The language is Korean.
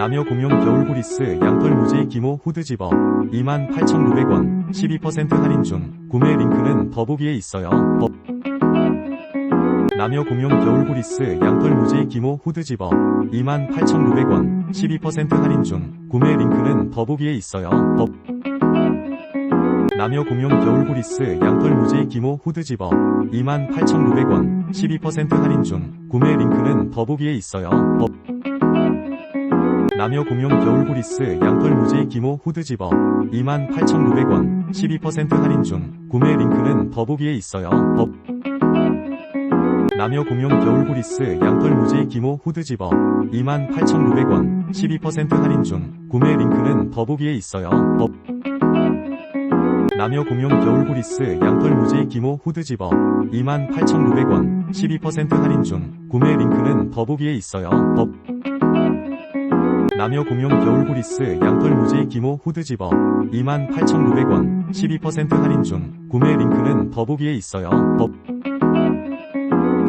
남여 공용 겨울 후리스 양털 무지 기모 후드 집어 28,900원 12% 할인 중 구매 링크는 더보기에 있어요. 더- 남여 공용 겨울 후리스 양털 무지 기모 후드 집어 28,900원 12% 할인 중 구매 링크는 더보기에 있어요. 더- 남여 공용 겨울 후리스 양털 무지 기모 후드 집어 28,900원 12% 할인 중 구매 링크는 더보기에 있어요. 더- 남여 공용 겨울 후리스 양털 무지 기모 후드 집어 28,900원. 12% 할인 중. 구매 링크는 더보기에 있어요. 더- 남여 공용 겨울 후리스 양털 무지 기모 후드 집어 28,900원. 12% 할인 중. 구매 링크는 더보기에 있어요. 더- 남여 공용 겨울 후리스 양털 무지 기모 후드 집어 28,900원. 12% 할인 중. 구매 링크는 더보기에 있어요. 더- 남여 공용 겨울 후리스 양털 무지 기모 후드 집어 28,900원 12% 할인 중 구매 링크는 더보기에 있어요. 더-